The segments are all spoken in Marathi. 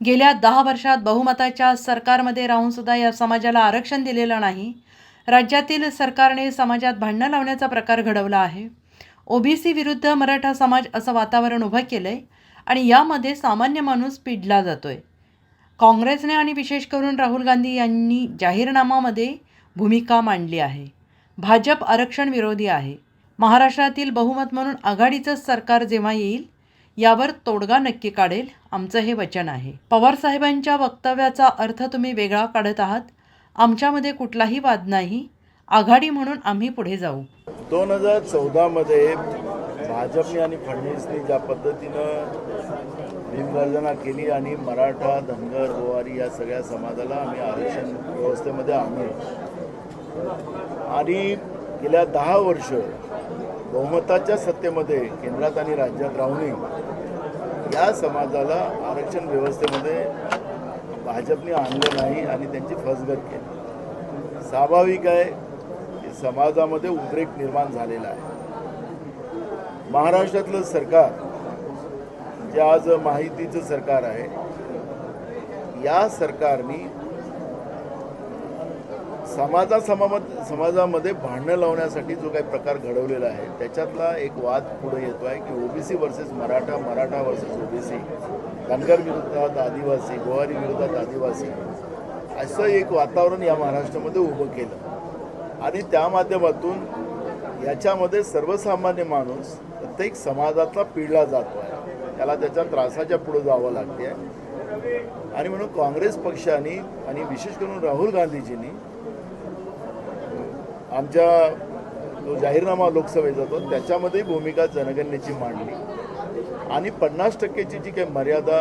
गेल्या दहा वर्षात बहुमताच्या सरकारमध्ये राहूनसुद्धा या समाजाला आरक्षण दिलेलं नाही. राज्यातील सरकारने समाजात भांडणं लावण्याचा प्रकार घडवला आहे. ओबीसी विरुद्ध मराठा समाज असं वातावरण उभं केलं आहे आणि यामध्ये सामान्य माणूस पिडला आहे काँग्रेसने आणि विशेष करून राहुल गांधी यांनी जाहीरनामामध्ये भूमिका मांडली आहे. भाजप आरक्षण विरोधी आहे. महाराष्ट्रातील बहुमत म्हणून आघाडीचं सरकार जेव्हा येईल यावर तोडगा नक्की काढेल आमचं हे वचन आहे. पवारसाहेबांच्या वक्तव्याचा अर्थ तुम्ही वेगळा काढत आहात. आमच्यामध्ये कुठलाही वाद नाही. आघाडी म्हणून आम्ही पुढे जाऊ. दोन हजार चौदामध्ये भाजपने आणि फडणवीसने ज्या पद्धतीनं भीमगर्जना केली आणि मराठा धनगर गोवारी या सगळ्या समाजाला आम्ही आरक्षण व्यवस्थेमध्ये आणलं. आणि गेल्या दहा वर्ष बहुमताच्या सत्तेमध्ये केंद्रात आणि राज्यात राहूनही या समाजाला आरक्षण व्यवस्थेमध्ये भाजपने आणलं नाही आणि त्यांची फसगत केली. स्वाभाविक आहे की समाजामध्ये उद्रेक निर्माण झालेला आहे. महाराष्ट्रातलं सरकार जे आज माहितीचं सरकार आहे या सरकारनी समाजा समामत समाजामध्ये भांडणं लावण्यासाठी जो काही प्रकार घडवलेला आहे त्याच्यातला एक वाद पुढे येतो आहे की OBC versus Maratha Maratha versus OBC Dhangar विरोधात आदिवासी गोवारी विरोधात आदिवासी असं एक वातावरण या महाराष्ट्रामध्ये उभं केलं. आणि त्या माध्यमातून याच्यामध्ये सर्वसामान्य माणूस प्रत्येक समाजातला पिळला जातो आहे त्याला त्याच्या त्रासाच्या पुढं जावं लागते आणि म्हणून काँग्रेस पक्षाने आणि विशेष करून राहुल गांधीजींनी आमच्या जो जाहीरनामा लोकसभेचा तो त्याच्यामध्ये भूमिका जनगणनेची मांडली. आणि पन्नास टक्केची जी काही मर्यादा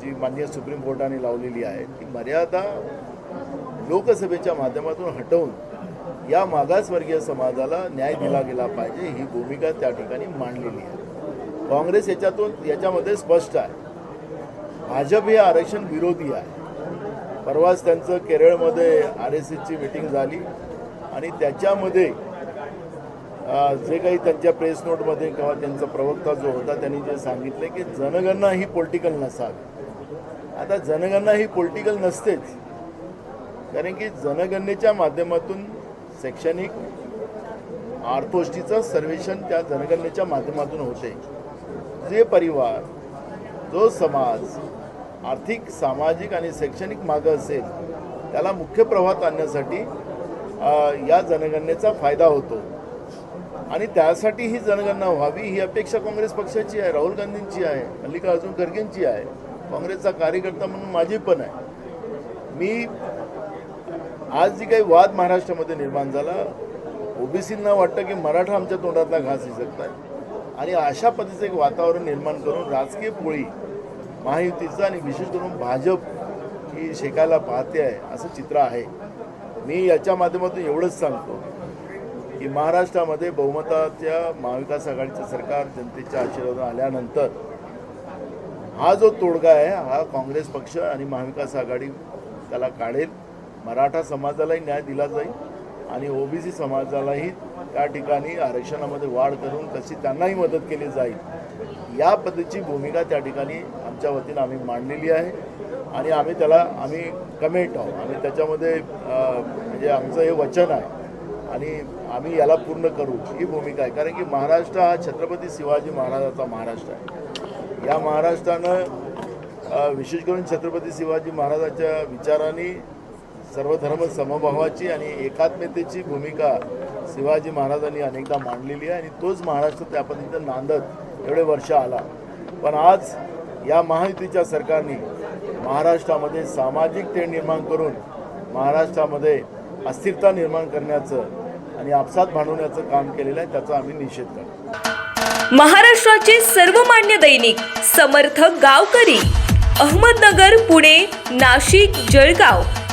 जी माननीय सुप्रीम कोर्टाने लावलेली आहे ती मर्यादा लोकसभेच्या माध्यमातून हटवून या मागासवर्गीय समाजाला न्याय दिला गेला पाहिजे ही भूमिका त्या ठिकाणी मांडलेली आहे. काँग्रेस याच्यातून याच्यामध्ये स्पष्ट आहे. भाजप हे आरक्षण विरोधी आहे. परवाच त्यांचं केरळमध्ये आर एस एसची मिटिंग झाली. आणि त्याच्यामध्ये जे काही त्यांच्या प्रेस नोटमध्ये किंवा त्यांचा प्रवक्ता जो होता त्यांनी जे सांगितले की जनगणना ही पॉलिटिकल नसावी. आता जनगणना ही पॉलिटिकल नसतेच. कारण की जनगणनेच्या माध्यमातून शैक्षणिक आर्थोष्टीचं सर्वेक्षण त्या जनगणनेच्या माध्यमातून होते. जे परिवार जो समाज आर्थिक सामाजिक आणि शैक्षणिक मागं असेल त्याला मुख्य प्रवाहात आणण्यासाठी या जनगणनेचा फायदा होतो. आणि त्यासाठी ही जनगणना व्हावी ही अपेक्षा काँग्रेस पक्षाची आहे राहुल गांधींची आहे मल्लिकार्जुन खरगेंची आहे. काँग्रेसचा कार्यकर्ता म्हणून माझी पण आहे. मी आज जी काही वाद महाराष्ट्रामध्ये निर्माण झाला ओबीसींना वाटतं की मराठा आमच्या तोंडातला घास हिसकत आहे आणि अशा पद्धतीचं एक वातावरण निर्माण करून राजकीय पोळी महायुतीचं आणि विशेष करून भाजप ही शेकायला पाहते आहे असं चित्र आहे. मी याच्या माध्यमातून एवढंच सांगतो की महाराष्ट्रामध्ये बहुमताच्या महाविकास आघाडीचं सरकार जनतेच्या आशीर्वाद आल्यानंतर हा जो तोडगा आहे हा काँग्रेस पक्ष आणि महाविकास आघाडी त्याला काढेल. मराठा समाजालाही न्याय दिला जाईल आणि ओबीसी समाजालाही त्या ठिकाणी आरक्षणामध्ये वाढ करून कशी त्यांनाही मदत केली जाईल या पद्धतीची भूमिका त्या ठिकाणी आमच्या वतीनं आम्ही मांडलेली आहे आणि आम्ही त्याला आम्ही कमेंट आहोत. आम्ही त्याच्यामध्ये म्हणजे आमचं हे वचन आहे. आणि आम्ही याला पूर्ण करू ही भूमिका आहे. कारण की महाराष्ट्र हा छत्रपती शिवाजी महाराजाचा महाराष्ट्र आहे. या महाराष्ट्रानं विशेष करून छत्रपती शिवाजी महाराजाच्या विचाराने सर्वधर्म समभावाची आणि एकात्मतेची भूमिका शिवाजी महाराजांनी अनेकदा मांडलेली आहे. आणि तोच महाराष्ट्र त्या पद्धतीनं नांदत एवढे वर्ष आला. पण आज या महायुतीच्या सरकारने महाराष्ट्रामध्ये सामाजिक ते निर्माण करून महाराष्ट्रामध्ये अस्थिरता निर्माण करण्याचं आणि आपसात भांडवण्याचं काम केलेलं आहे त्याचा आम्ही निषेध करतो. महाराष्ट्राचे सर्वमान्य दैनिक समर्थ गावकरी अहमदनगर पुणे नाशिक जळगाव.